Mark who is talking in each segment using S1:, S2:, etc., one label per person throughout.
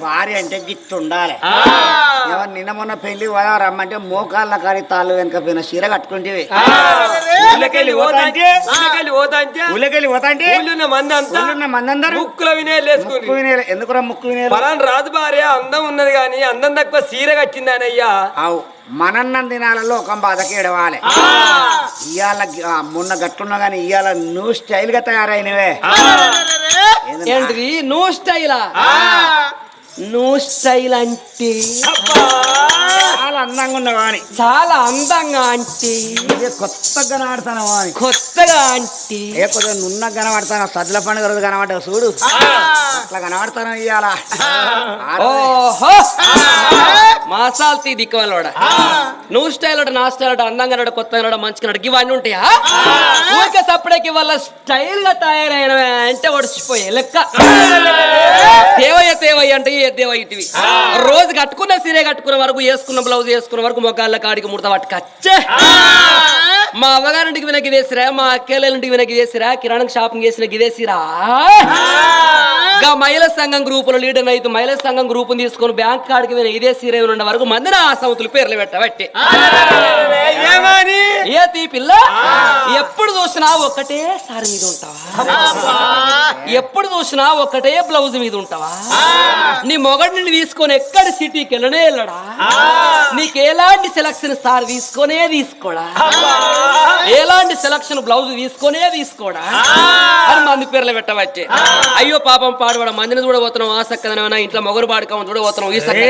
S1: భార్య అంటే గిట్టు ఉండాలి ఎవరు నిన్న మొన్న పెళ్ళి పోదాం రమ్మంటే మోకాళ్ళ కాడి తాళ్ళు వెనక పోయిన చీర కట్టుకుంటేవి.
S2: ఊళ్ళకెళ్ళి పోతాంటే ఊళ్ళకెళ్ళి పోతాంటే
S1: ఊళ్ళకెళ్ళి పోతా అంటే
S2: ఊళ్ళున్న మంది అంతా
S1: ఊళ్ళున్న మందందరూ
S2: ముక్కుల వినేలు
S1: ముక్కు
S2: వేసుకుని
S1: వినేలు. ఎందుకురా ముక్కు వినేలు?
S2: పలాన్ రాజు భార్య అందం ఉన్నది కానీ అందం తక్కువ సీర కట్టింది ఆయన అయ్యా
S1: అవు మనన్నం దినాలలో ఒక బాధకి ఎడవాలి ఇవాళ మొన్న గట్టున్నా కానీ ఇవాళ నువ్వు స్టైల్గా తయారైనవే?
S3: ఏంటిది? నువ్వు స్టైలా? నువ్వు స్టైల్ అంటే
S1: చాలా అందంగా ఉన్నావు అని.
S3: చాలా అందంగా అంటే
S1: కొత్తగా కనబడతాను అని.
S3: కొత్తగా అంటే
S1: ఏ కొద్దిగా నున్న కనబడతాను సద్దుల పండుగ రోజు కనబడ్డావు చూడు. అట్లా కనబడతాను ఇవాళ
S3: ఓహో. మాసాల్ తీ దిక్కువాలోడ. నువ్వు స్టైల్ నా స్టైల్ అందంగా నాడు కొత్తగా నాడు మంచిగా నాడు ఇవన్నీ ఉంటాయా? ఊరికే సప్పుడేకి వాళ్ళ స్టైల్గా తయారైన అంటే ఒడిచిపోయే లెక్క. తేవయ్య తేవయ్య అంటే ఇటివి రోజు కట్టుకున్న సీరే కట్టుకున్న వరకు వేసుకున్న బ్లౌజ్ వేసుకున్న వరకు మొగాళ్ళ కాడికి ముడత పట్టుకచ్చే. మా అవ్వగారింటికి వినకి వేసిరా మా అక్కేళ్ళింటికి వినకి వేసిరా కిరాణం షాపింగ్ చేసిన గిదేసిరా గా మహిళా సంఘం గ్రూపులో లీడర్ అయితే మహిళా సంఘం గ్రూప్ తీసుకొని బ్యాంక్ కాడికి పోయిన ఇదే సీరే ఉన్న వరకు మందిన ఆ సంవత్సరాలు పేర్లు పెట్టబట్టి ఏ తీ పిల్ల? ఎప్పుడు చూసినా ఒకటే సారి మీద ఉంటావా? ఎప్పుడు చూసినా ఒకటే బ్లౌజ్ మీద ఉంటావా? నీ మొగడిని తీసుకొని ఎక్కడ సిటీకి వెళ్ళనే వెళ్ళడా? నీకు ఎలాంటి సెలక్షన్ సార్ తీసుకొనే తీసుకోడా? ఎలాంటి సెలక్షన్ బ్లౌజ్ తీసుకొనే తీసుకోడా? అని మంది పేర్లు పెట్టవచ్చే. అయ్యో పాపం పాడువాడ మందిని చూడబోతున్నాం ఆ సక్కదనమైనా ఇంట్లో మొగరు పాడుకోమని చూడబోతున్నాం ఈ సక్క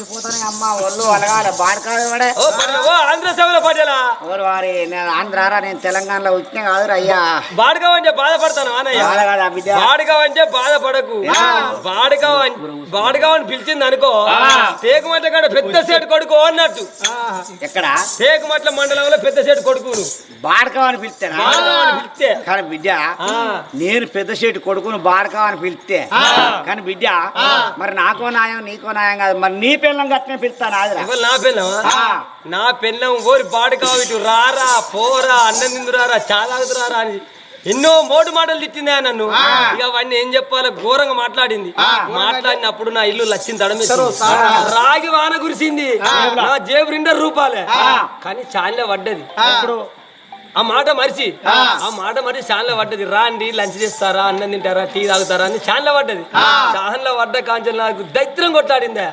S1: మాటలు మించిపోతానే అమ్మ ఒళ్ళు అలగాలి. బాడకాడు వాడే
S2: ఓ పటేల, ఓ ఆంధ్ర సభలో పటేలా
S1: ఎవరు వారి? నేను ఆంధ్రారా నేను తెలంగాణలో వచ్చిన కాదురా అయ్యా.
S2: బాడగా అంటే బాధపడతాను బాడగా అంటే బాధపడకు. బాడగా బాడగా అని పిలిచింది అనుకో తేకుమట్ల కాడ పెద్ద సేటు కొడుకు అన్నట్టు.
S1: ఎక్కడ?
S2: తేకుమట్ల మండలంలో పెద్ద సేటు కొడుకు నువ్వు.
S1: బాడకావు అని
S2: అని పిలిస్తే.
S1: కానీ బిడ్డ నేను పెద్ద చెట్టు కొడుకును బాడకావు అని పిలిస్తే కానీ బిడ్డ మరి నాకో న్యాయం నీకో న్యాయం కాదు. మరి నీ గట్టినే పిలుస్తాను ఆదిరా.
S2: ఇవాళ నా పెళ్ళం
S1: ఆ.
S2: నా పెళ్ళం ఓరి బాడగా ఇటు రారా పోరా అన్నం తిందురారా చాలా ఆగుతురారా అని ఎన్నో మోటు మాటలు తిట్టిందా నన్ను. ఇక అవన్నీ ఏం చెప్పాలో ఘోరంగా మాట్లాడింది. మాట్లాడినప్పుడు నా ఇల్లు లచ్చింది తడమింది రాగి వాన కురిసింది. నా జేబు రెండు రూపాయలే కానీ చాలే పడ్డది ఆ మాట మరిచి. ఆ. మాట మరిచి చాన్లో పడ్డది. రాండి లంచ్ చేస్తారా అన్నం తింటారా టీ తాగుతారా అని చాన్లో పడ్డది. చాన్లో పడ్డ కాంచెలు నాకు దైత్రం కొట్లాడిందా?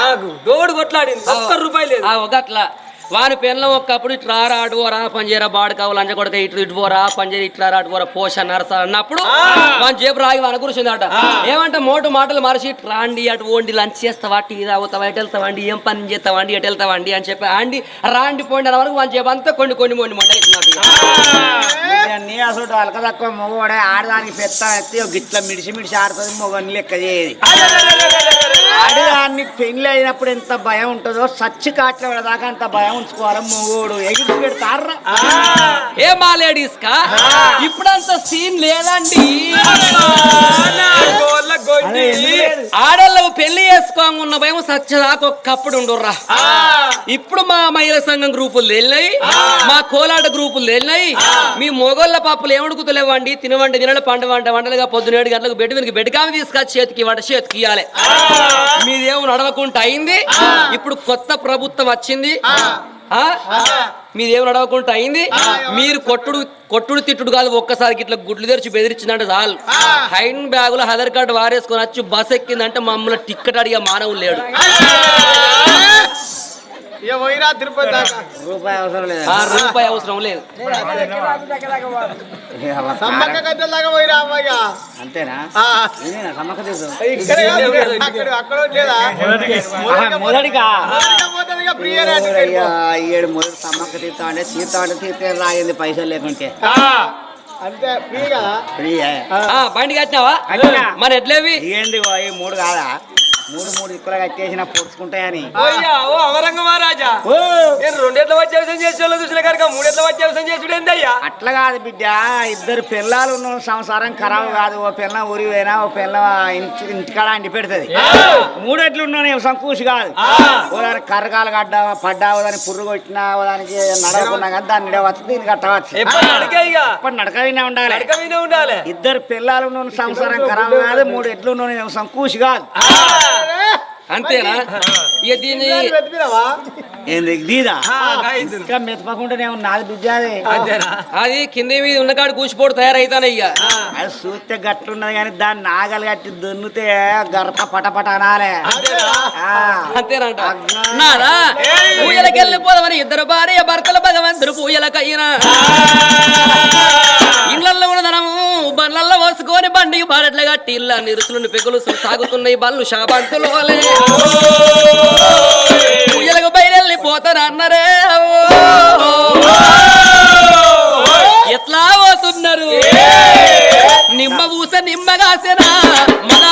S2: నాకు? దోడు కొట్లాడింది. ఒక్క రూపాయి లేదు.
S3: ఒక వాని పెన్లం ఒక్కప్పుడు ఇట్లా రా అటు పోరా పంజేరా బాడు కావాలి లంచ కొడక ఇటు ఇటు పోరా పంజేరి ఇట్లా రా అటు పోరా పోష నరస అన్నప్పుడు వాని జేబు రాగి వాన కూర్చుందట ఏమంటే మోటు మాటలు మరచి రాండి అటు ఓండి లంచ్ చేస్తావా టీ తాగుతావా ఎటు వెళ్తావండి ఏం పని చేస్తావండి ఎటు వెళ్తావండి అని చెప్పి అండి రాండి పోండి అన్న వరకు వాని జేబు అంతా కొన్ని కొన్ని మొండి మొండి
S1: నీ అసలు అలక తక్కువ మొగవాడే ఆడదానికి పెద్ద ఎత్తి ఒక గిట్ల మిడిసి మిడిసి ఆడుతుంది మొగని లెక్క చేయదు. ఆడదాన్ని పెళ్ళి అయినప్పుడు ఎంత భయం ఉంటుందో సచ్చి కాట్ల దాకా అంత భయం ఉంచుకోవాలి మొగోడు ఎగిరి పెడతారా
S3: ఏ మా లేడీస్ కా ఇప్పుడంత సీన్ లేదండి. ఆడోళ్ళకు పెళ్ళి చేసుకోంగున్న భయం సచ్చదాకా ఒక్కప్పుడు ఉండుర్రా. ఇప్పుడు మా మహిళా సంఘం గ్రూపులు వెళ్ళినాయి మా కోలాట గ్రూపులు వెళ్ళినాయి మీ మొగోళ్ళ పాపలు ఏమడుకుతలేవండి తినవండి తినలు పండు వంట వంటలుగా పొద్దున ఏడు గంటలకు బెడ్ వెనక బెడ్కామి తీసుకొచ్చి చేతికి వంట చేతికి ఇవ్వాలి మీదేమో నడవకుండా అయింది. ఇప్పుడు కొత్త ప్రభుత్వం వచ్చింది. ఆ? మీదేమో నడవకుండా అయింది? మీరు కొట్టుడు కొట్టుడు తిట్టుడు కాదు ఒక్కసారికి ఇట్లా గుడ్లు తెరిచి బెదిరించిందంటే చాలు. హైన్ బ్యాగులో ఆధార్ కార్డు వారేసుకొని వచ్చి బస్ ఎక్కిందంటే మమ్మల్ని టిక్కెట్ అడిగే మానవులు లేడు.
S1: రూపాయి అవసరం లేదు.
S3: ఆ రూపాయి అవసరం లేదు.
S1: అంతేనా? సమ్మక్క మొదటిగా ఏడు మొదటి సమ్మక్క తీర్థం అంటే తీర్థం అంటే తీర్థం రాగింది పైసలు లేకుంటే.
S4: అంతే ఫ్రీగా
S1: ఫ్రీయే.
S3: ఆ బండి కట్టినావా?
S1: కట్టినా.
S3: మన ఎట్లేవి?
S1: ఏంది ఈ మూడు కాదా? మూడు మూడు ఇక్కులు కట్టేసిన పొడుచుకుంటాయని
S2: ఓ మహారాజా
S1: ఓ!
S2: నేను రెండెట్ల వచ్చే వ్యవసాయం చేసే వాళ్ళు చూసిన కనుక మూడెట్ల వచ్చే వ్యవసాయం చేసుడు ఏందయ్యా?
S1: అట్లా కాదు బిడ్డ ఇద్దరు పిల్లలు ఉన్న సంసారం ఖరాబు కాదు. ఓ పిల్ల ఊరి పోయినా ఓ పిల్ల ఇంటి ఇంటికాడ అండి పెడుతుంది. మూడెట్లు ఉన్న సంకూసి కాదు. ఓ దానికి కర్రకాలు గడ్డ పడ్డా ఓ దానికి పుర్రు కొట్టినా ఓ దానికి నడవకున్నా కానీ దాన్ని నిడవచ్చు దీన్ని కట్టవచ్చు.
S2: ఎప్పుడు నడకే
S1: వినే ఉండాలి.
S2: ఉండాలి.
S1: ఇద్దరు పిల్లలు ఉన్న సంసారం ఖరాబు కాదు మూడు ఎట్లు ఉన్న సంకూసి కాదు.
S3: అంతేనా? ఇక దీన్ని
S1: ఏంది దీదా. ఇంకా అది
S3: కింద మీద ఉన్న కాడు కూచిపోడు తయారైతానే ఇక.
S1: అది చూస్తే గట్లున్నది కానీ దాన్ని నాగలు కట్టి దున్నుతే గరప పటపట అనాలే.
S3: అంతేనంట. నారా పూయలకి వెళ్ళిపోదామని ఇద్దరు భార్య భర్తల భగవంతుడు పూయలకైనా. బండ్లల్లో పోసుకొని బండి బారెట్ల కట్టి ఇళ్ళ నిరుసులు పెగులు సాగుతున్నాయి బళ్ళు షాబంతులు పూయలకు బయలుపోతారు అన్నరే. ఎట్లా పోతున్నారు? నిమ్మ పూస నిమ్మగాసెనా మన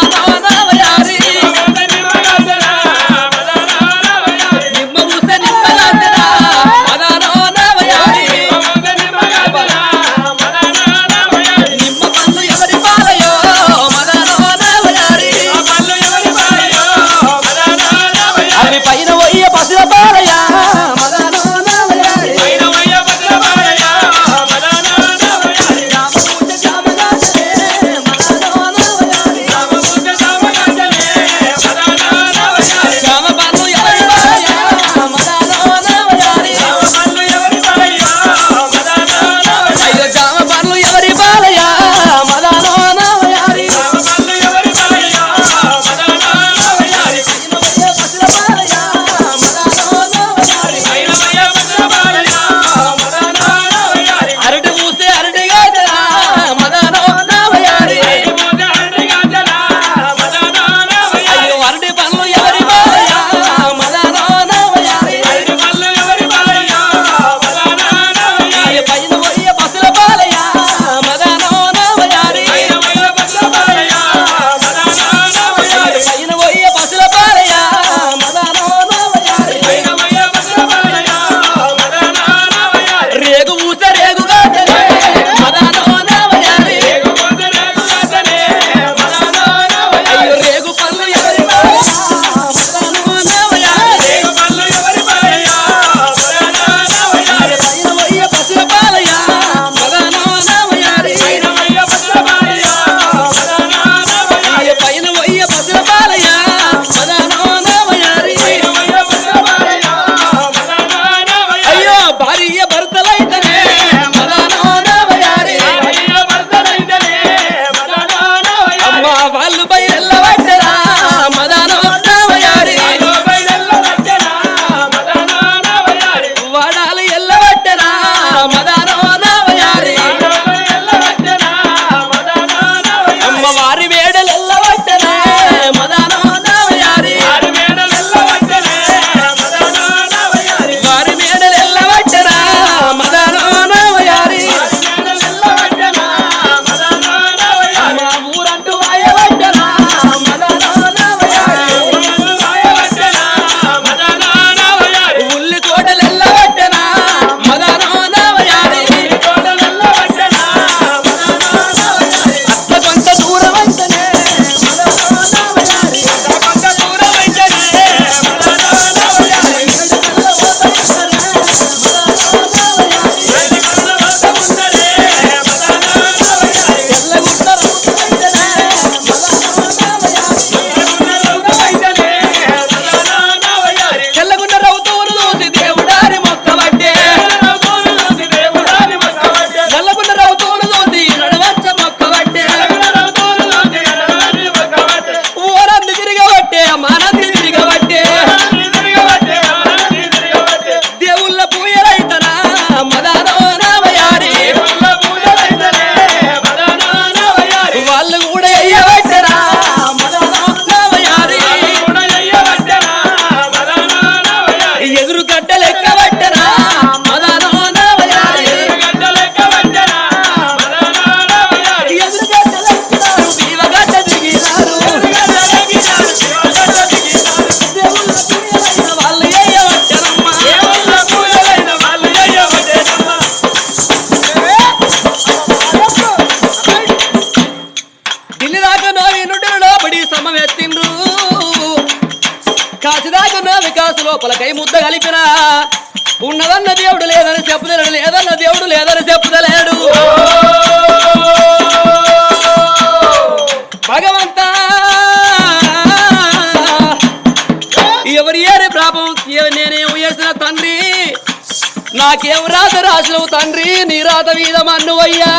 S3: నాకేం రాత రాసినవు తండ్రి నీ రాత మీద మన్నువయ్యా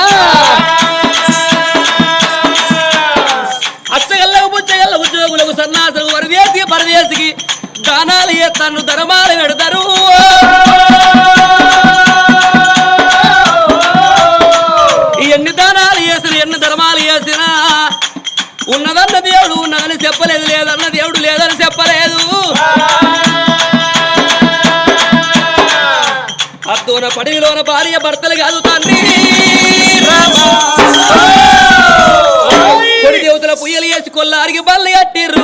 S3: అష్టగల్లకు బుచ్చగల్ల ఉద్యోగులకు సన్నాసులకు వరవేసి పరదేశికి దానాలు ఎత్తను ధర్మాలు పెడతారు. ఎన్ని దానాలు చేసిన ఎన్ని ధర్మాలు చేసినా ఉన్నదన్నది అద్దోన పడిలోన భార్య భర్తలు కాదు తండ్రి. దేవతల పుయ్యలు వేసి కొల్లారికి బల్లి కట్టిర్రు.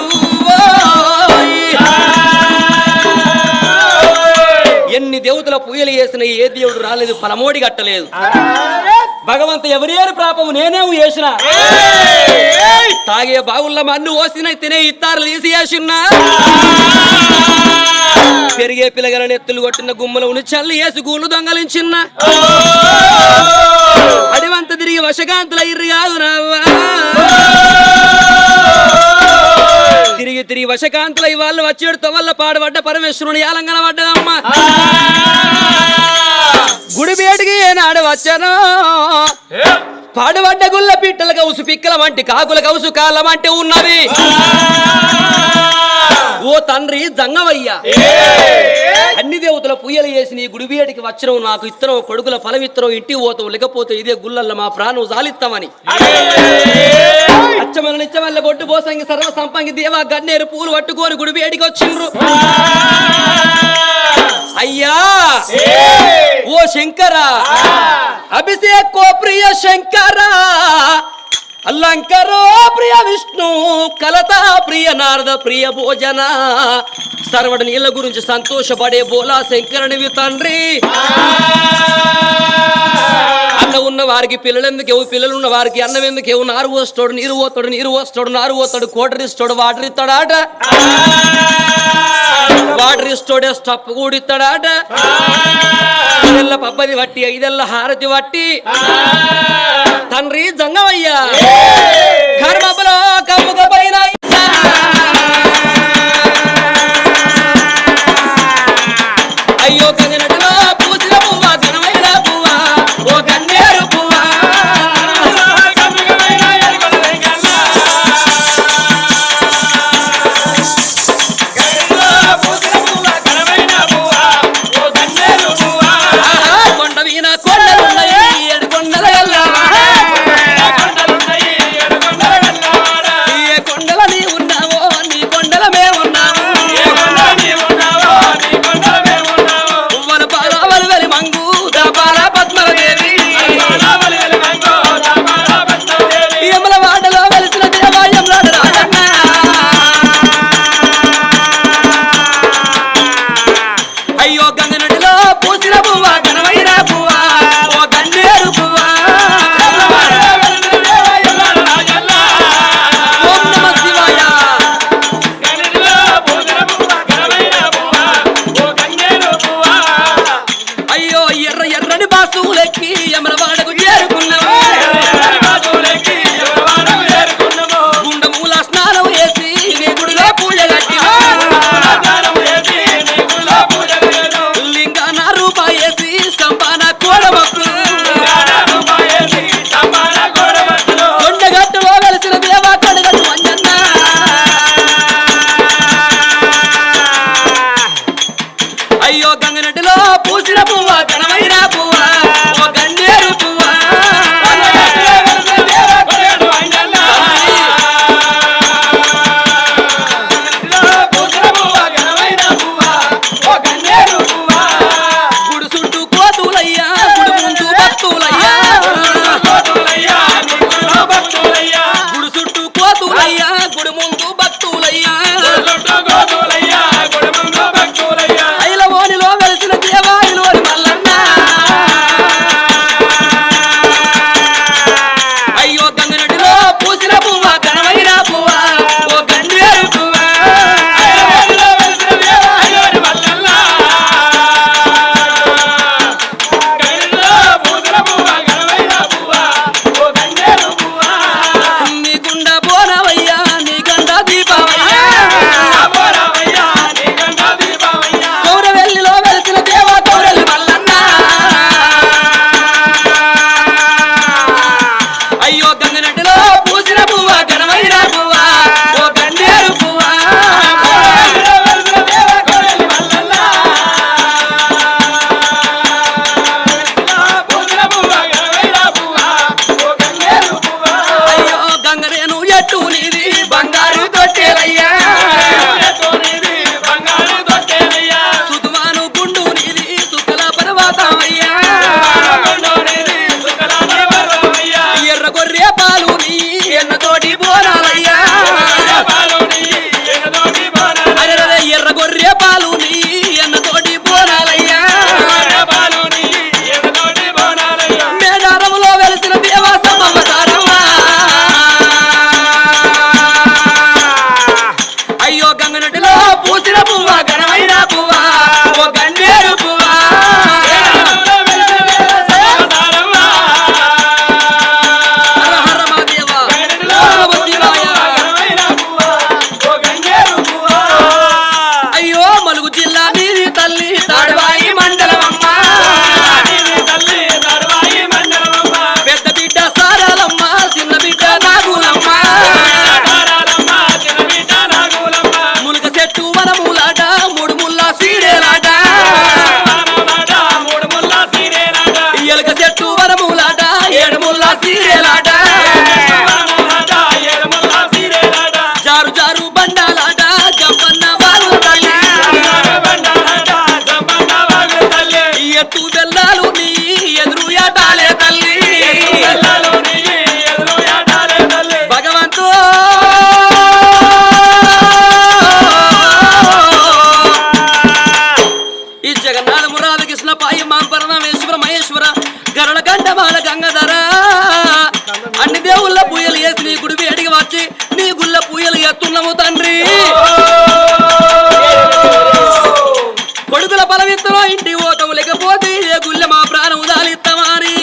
S3: ఎన్ని దేవతల పూయలు వేసిన ఏ దేవుడు రాలేదు పలమోడి కట్టలేదు. భగవంత ఎవరేరు పాపము నేనే చేసిన తాగే బాగుల్ల మన్ను ఓసిన తినే ఇత్తారు తీసి వేసిన్నా పెరిగే పిల్లగల నెత్తులు కొట్టిన గుమ్మలను చల్లి వేసి గూళ్ళు దొంగలించిన్న అడివంత తిరిగి వశకాంతుల ఇర్రి కాదు తిరిగి తిరిగి వశకాంతుల వాళ్ళు వచ్చేడుతో వల్ల పాడబడ్డ పరమేశ్వరుని ఆలంగన పడ్డదమ్మా. గుడి బేటికి ఏనాడు వచ్చాను. పాడుబడ్డ గుల్ల పిట్టల కౌసు పిక్కల వంటి కాకుల కౌసు కాళ్ళ వంటి ఉన్నది ఓ తండ్రి జంగవయ్యా. అన్ని దేవతల పూయలు చేసి నీ గుడి బేటికి వచ్చిన నాకు ఇత్తనం కొడుకుల ఫలం ఇత్తనం ఇంటికి పోతావు లేకపోతే ఇదే గుల్లల్ల మా ప్రాణం జాలిస్తామని. అచ్చమల నిచ్చమల్ల బొడ్డు పోసంగి సర్వ సంపంగి దేవా గన్నేరు పూలు పట్టుకొని గుడి బేటికి వచ్చిండ్రు. అయ్యా! ఓ శంకర! అభిషేకో ప్రియ శంకర! అల్లంకరో ప్రియ విష్ణు కలత ప్రియ నారద ప్రియ భోజన. సర్వడ నీళ్ళ గురించి సంతోషపడే బోలా శంకరునివి తండ్రి. అన్న ఉన్న వారికి పిల్లలు ఎందుకు ఎవు పిల్లలు ఉన్న వారికి అన్నం ఎందుకు ఎవు నారు పోస్తాడు నీరు పోతాడు నీరు పోస్తాడు నారు పోతాడు కోటర్ ఇస్తాడు వాటర్ ఇస్తాడాట. వాటర్ ఇస్తాడే స్టప్ కూడా ఇస్తాడాట. ఐదెల్ల పబ్బది వట్టి ఐదెల్ల హారతి వట్టి. తండ్రి జంగమయ్యా బలవిత్తలో ఇంటి ఓటము లేకపోతే గుళ్ళ మా ప్రాణం దాలిస్తామని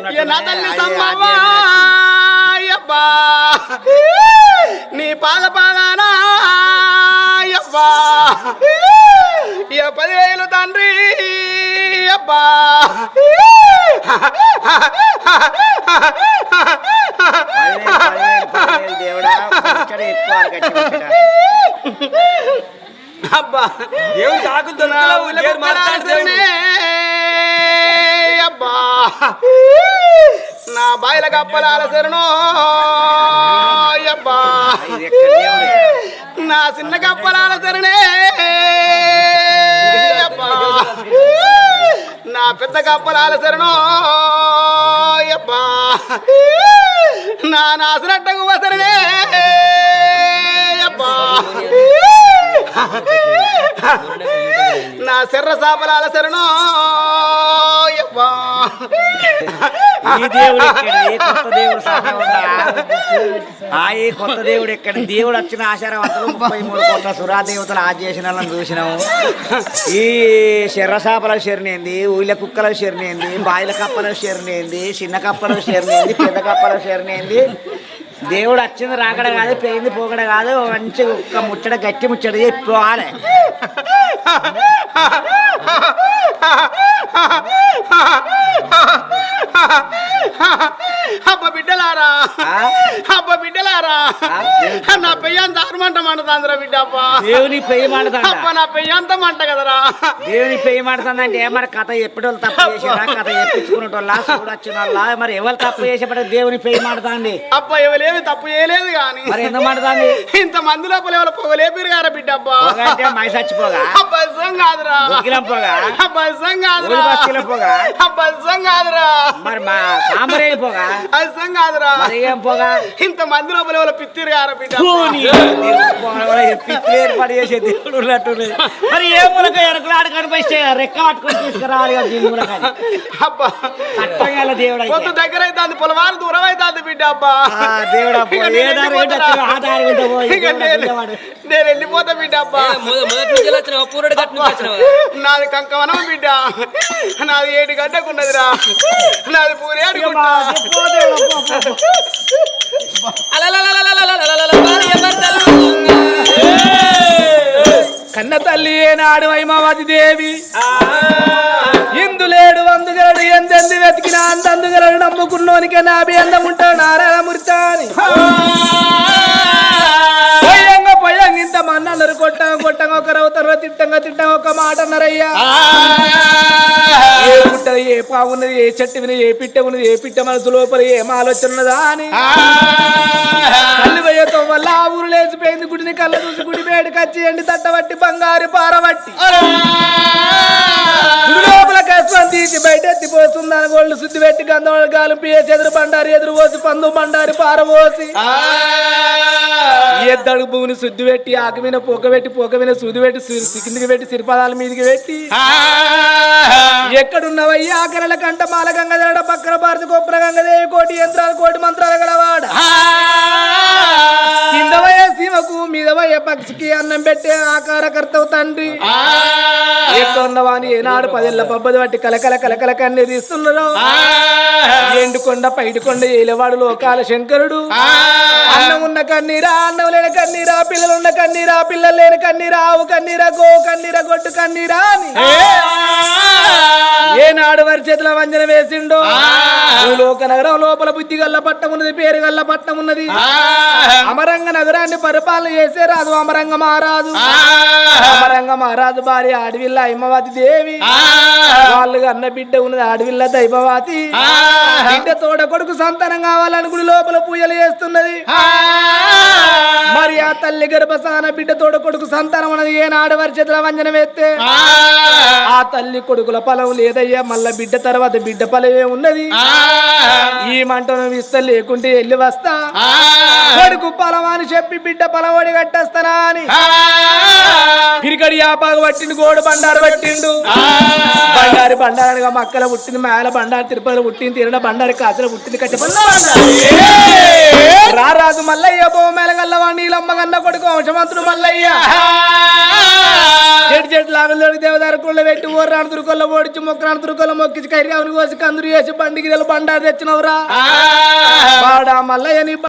S4: నా అబ్బా పాద పాదానా? అబ్బా ఇక పదివేలు తండ్రి? అబ్బా.
S1: పదివేలు, పదివేలు, పదివేలు
S4: అబ్బా. నా బాయిల కప్పల శరణో అబ్బా నా చిన్న కప్పల శరణే అబ్బా నా పెద్ద కప్పల శరణో అబ్బా నా నాసినట్టకు వసరణే అబ్బా నా శర్ర సాపల శరణో అబ్బా.
S1: ఈ దేవుడు ఎక్కడి? కొత్త దేవుడు ఆ ఈ కొత్త దేవుడు ఎక్కడ? దేవుడు వచ్చిన ఆశారవంతులు ముప్పై మూడు కోట్ల సురా దేవతలు ఆ చేసిన వాళ్ళని చూసినాము. ఈ శర్రసాపల శరణింది ఊళ్ళ కుక్కల శరణింది బాయిల కప్పల శరణింది చిన్న కప్పల శరణింది పెద్ద కప్పల శరణింది. దేవుడు వచ్చింది రాకడ కాదు పోయింది పోకడ కాదు మంచి ఒక్క ముచ్చట గట్టి ముచ్చట 哈
S4: 哈哈
S1: 哈
S4: అబ్బ బిడ్డలారా?
S1: అబ్బ బిడ్డలారా?
S4: నా పెయ్యంత ఆరుమంట మంటదాంద్రా బిడ్డ అబ్బ
S1: దేవుని పెయ్యి
S4: అబ్బ
S1: మాడతాడు
S4: నా పెయ్యంత మంట కదరా
S1: దేవుని పెయ్యి మాడుతుందంటే మరి కథ ఎప్పటి తప్పు చేసినా కథ ఎప్పించుకునేటోళ్ళ వాళ్ళ మరి ఎవరు తప్పు చేసేపటి దేవుని పెయ్యి మాడుతుంది
S4: అబ్బ ఎవలేమి తప్పు చేయలేదు గాని.
S1: మరి ఎందుకు మాడుతుంది
S4: ఇంత మంది లోపల ఎవరు పొగలేపిరు గారా బిడ్డ అబ్బా
S1: మై చచ్చిపోగా
S4: అబ్బ నిజం కాదురా.
S1: పొగ?
S4: బస్సం కాదురా. బస్సం కాదురా.
S1: మరి మా సాంబరేణి పొగ?
S4: బస్సం కాదురా.
S1: మరి ఏం పొగ?
S4: ఇంత మంది లోపల ఎవరో పిత్తిరు గారా బిడ్డ?
S1: పిచ్చి ఏర్పాటు చేసే దేవుడు ఉన్నట్టున్నది మరి ఏ మూలక ఎరకలాడు కనిపిస్తే రెక్క పట్టుకొని తీసుకురావాలి కదా దీని మూలక
S4: అబ్బా.
S1: చట్టంగా దేవుడు అయితే.
S4: దగ్గర అవుతుంది పొలవారు దూరం అవుతుంది బిడ్డ అబ్బా.
S1: ఆ, దేవుడా ఏ
S4: నేను
S1: దారి? ఆ దారి
S4: నేను- వెళ్ళిపోతా బిడ్డ అబ్బా. నాది కంకవనం బిడ్డ. నాది ఏడు గడ్డకున్నదిరా నాది
S3: அது பூரே
S5: కన్న తల్లి ఏనాడు వైమావతి దేవి ఇందులేడు వందుగలడు ఎందెందు వెతికిన అంతందుగలడు నమ్ముకున్నోనికే నా అభియందం ఉంటాడు నారాయణమూర్తి అని పొయ్యంగా పొయ్యంగా ఇంత మన్నలు కొట్టంగా కొట్టంగా ఒకరవుతారో తిట్టంగా తిట్టంగా ఒక మాట అన్నారయ్యా ఏ పావున్నది ఏ చెట్టు విని ఏ పిట్ట ఉన్నది ఏ పిట్ట మనసు లోపల ఏం ఆలోచన ఉన్నదా అని. కళ్ళు వల్ల ఆ ఊరు లేచిపోయింది గుడిని కళ్ళ చూసి గుడి బయటకు వచ్చి ఎండి తట్టబట్టి బంగారు పారబట్టి. లోపల కష్టం తీసి బయట ఎత్తి పోతుంది అని గోళ్ళు శుద్ధి పెట్టి గంధం గాలు పియేసి ఎదురు బండారి ఎదురు పోసి పందు బండారి పారబోసి ఎద్దడు భూమిని శుద్ధి పెట్టి ఆకు మీద పొగ పెట్టి పొగ మీద శుద్ధి పెట్టి కిందికి పెట్టి సిరిపదాల మీదకి పెట్టి. ఎక్కడున్నవయ్యా? ఆకరణ కంట మాల గంగదడ పక్కన భారతి గొప్ప గంగదేవి కోటి యంత్రాలు కోటి మంత్రాలు గలవాడ. కిందవయ్య సీమకు మీదవయ్య పక్షికి అన్నం పెట్టే ఆకారకర్తవు తండ్రి. ఎక్కడున్నవాని ఏనాడు పదేళ్ళ పబ్బది బట్టి కలకల కలకల కన్నీ ఎండుకొండ పైడికొండ ఏలవాడు లోకాల శంకరుడు. అన్నం ఉన్న కన్నీరా అన్నం లేని కన్నీరా పిల్లలు ఉన్న కన్నీరా పిల్లలు లేని కన్నీరా ఆవు కన్నీరా గో కన్నీరా గొడ్డు కన్నీరా అని. ఏనాడు వారి చేతుల వంజన వేసిండో? లోక నగరం లోపల బుద్ధి గల్ల పట్టం ఉన్నది పేరు గల్ల పట్టం ఉన్నది. అమరంగ నగరాన్ని పరిపాలన చేసే రాదు అమరంగ మహారాజు. అమరంగ మహారాజు భార్య అడవిల్ల హిమవతి దేవి. వాళ్ళుగా అన్న బిడ్డ ఉన్నది అడవిల్ల దైవవాతి బిడ్డ తోడ కొడుకు సంతానం కావాలని గుడి లోపల పూజలు చేస్తున్నది. తల్లి గర్భసాన బిడ్డ తోడ కొడుకు సంతానం ఉన్నది ఏనాడు వారి చేతుల వంజన వేస్తే ఆ. తల్లి కొడుకుల పొలం లేదయ్యా మళ్ళా బిడ్డ తర్వాత బిడ్డ పొలమే ఉన్నది. ఈ మంటను ఇస్తా లేకుంటే వెళ్ళి వస్తా. కొడుకు పొలం అని చెప్పి బిడ్డ పొలం ఒడి కట్టేస్తానా అని. పిరికడి యాపాకు పట్టిండు గోడు బండారు పట్టిండు. బండారి బండారుగా మక్కల పుట్టింది మేల బండారు తిరుపతిలో పుట్టింది తిరడ బండారి కాసుల పుట్టింది కట్టి రారాజు మల్లయ్య బో మేలగల్లవా నీలమ్మ గన్న కొడుకు వంశమంతుడు మల్లయ్య. చెట్టు చెట్టు లాగలు దేవదారు కుళ్ళ పెట్టి ఊర్రాను తురుకొల్ల ఓడిచి మొక్కరాను తురుకొల్ల మొక్కించి కైరావుని కోసి కందురు వేసి బండికి బండారు తెచ్చినవురా. వాడా మల్లయ్య నీ